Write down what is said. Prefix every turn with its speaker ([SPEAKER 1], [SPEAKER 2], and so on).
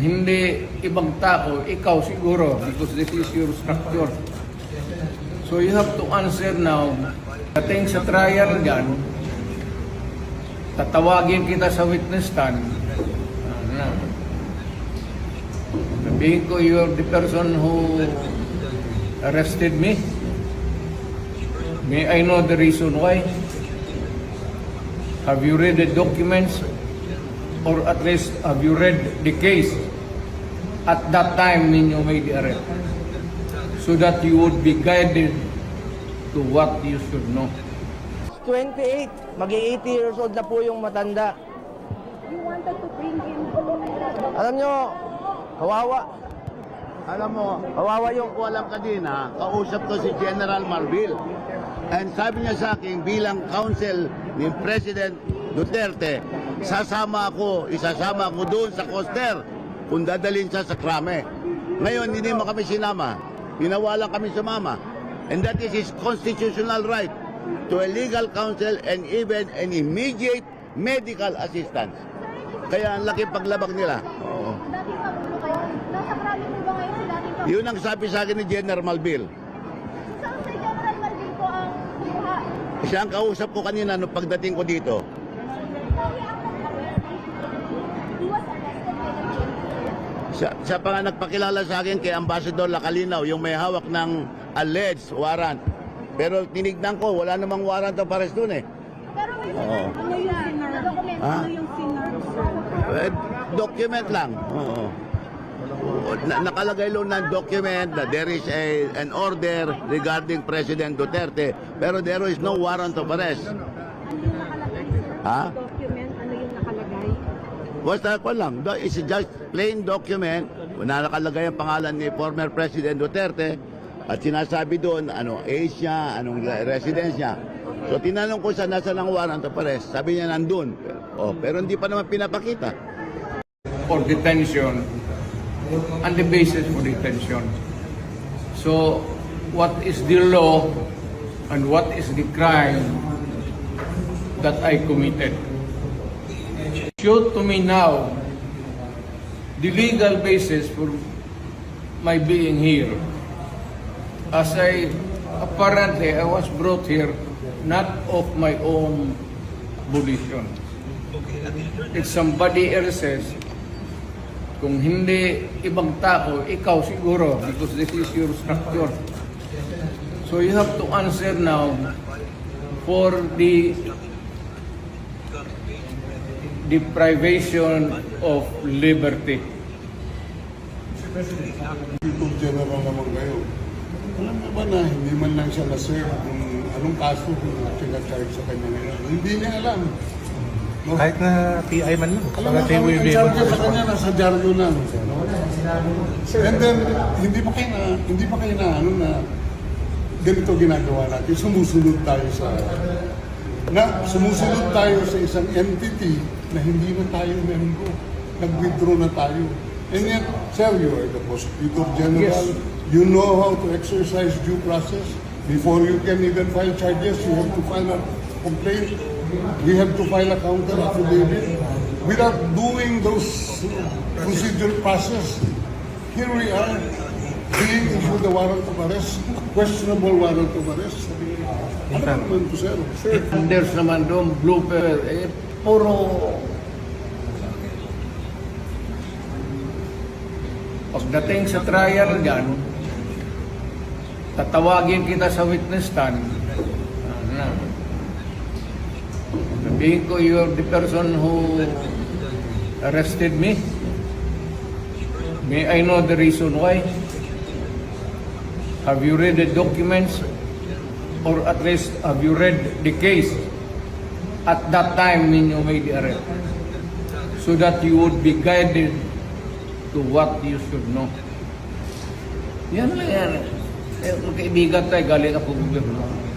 [SPEAKER 1] Hindi ibang tao, ikaw siguro because this is your structure. So you have to answer now. Dating sa trial dyan, tatawagin kita sa witness stand. Sabihin ko, you're the person who arrested me. May I know the reason why? Have you read the documents? Or at least have you read the case at that time when you made the arrest? So that you would be guided to what you should know.
[SPEAKER 2] 28, maging 80 years old na po yung matanda.
[SPEAKER 3] You wanted to bring him
[SPEAKER 2] Alam nyo, kawawa.
[SPEAKER 4] Alam mo,
[SPEAKER 2] Kawawa yung...
[SPEAKER 4] ko alam kanina, kausap ko si General Marbil. And sabi niya sa akin, bilang counsel ni President Duterte, sasama ako, isasama ako doon sa Coster kung dadalhin siya sa krame. Ngayon, hindi mo kami sinama. Pinawalan kami sumama. And that is his constitutional right to a legal counsel and even an immediate medical assistance. Kaya ang laki paglabag nila. Oo. Yun ang sabi sa akin ni General Malbil.
[SPEAKER 3] Saan si General Malvin po ang?
[SPEAKER 4] Siya ang kausap ko kanina nung pagdating ko dito. Siya, siya pa nga nagpakilala sa akin kay Ambassador Lacalinaw, yung may hawak ng alleged warrant. Pero tinignan ko, wala namang warrant of arrest doon eh.
[SPEAKER 3] Pero may
[SPEAKER 4] Oo.
[SPEAKER 3] ano yan? Dokumento.
[SPEAKER 4] Ha?
[SPEAKER 3] Ano yung sinar?
[SPEAKER 4] Eh, document lang. Oo. Na, nakalagay lang ng document na there is a, an order regarding President Duterte pero there is no warrant of arrest.
[SPEAKER 3] Ano yung nakalagay?
[SPEAKER 4] Ha?
[SPEAKER 3] Document, ano yung nakalagay?
[SPEAKER 4] Basta ko lang, it's just plain document na nakalagay ang pangalan ni former President Duterte at sinasabi doon ano age niya, anong re- residence niya. So tinanong ko siya nasa ng warrant of arrest. Sabi niya nandun. Oh, pero hindi pa naman pinapakita.
[SPEAKER 1] for detention and the basis for detention. So, what is the law and what is the crime that I committed? Show to me now the legal basis for my being here. As I apparently I was brought here not of my own volition. It's somebody else's kung hindi ibang tao, ikaw siguro because this is your structure. So you have to answer now for the deprivation of liberty.
[SPEAKER 5] People general naman kayo. Alam mo ba na hindi man lang siya na-serve kung anong kaso kung pinacharge sa kanya ngayon. Hindi niya alam. No?
[SPEAKER 6] Kahit na PI man lang.
[SPEAKER 5] Alam mo,
[SPEAKER 6] they
[SPEAKER 5] ang charge sa kanya nasa dyaryo na. No? And then, hindi pa kayo na, hindi pa kayo na, ano na, ganito ginagawa natin. Sumusunod tayo sa, na sumusunod tayo sa isang entity na hindi na tayo member. Nag-withdraw na tayo. And yet, sir, you are the prosecutor general.
[SPEAKER 1] Yes.
[SPEAKER 5] You know how to exercise due process. Before you can even file charges, you have to file a complaint. We have to file a counter affidavit. Without doing those procedural process, here we are being issued a warrant of arrest, a questionable warrant of arrest. Ano ba naman to, sir? Sir,
[SPEAKER 1] And there's naman doon blooper, eh, puro Pagdating sa trial dyan, tatawagin kita sa witness stand. Ano, sabihin ko, you're the person who arrested me. May I know the reason why? Have you read the documents? Or at least have you read the case at that time when you made the arrest? So that you would be guided to what you should know. Yan lang yan. Eh, magkaibigan tayo, galing ako gobyerno.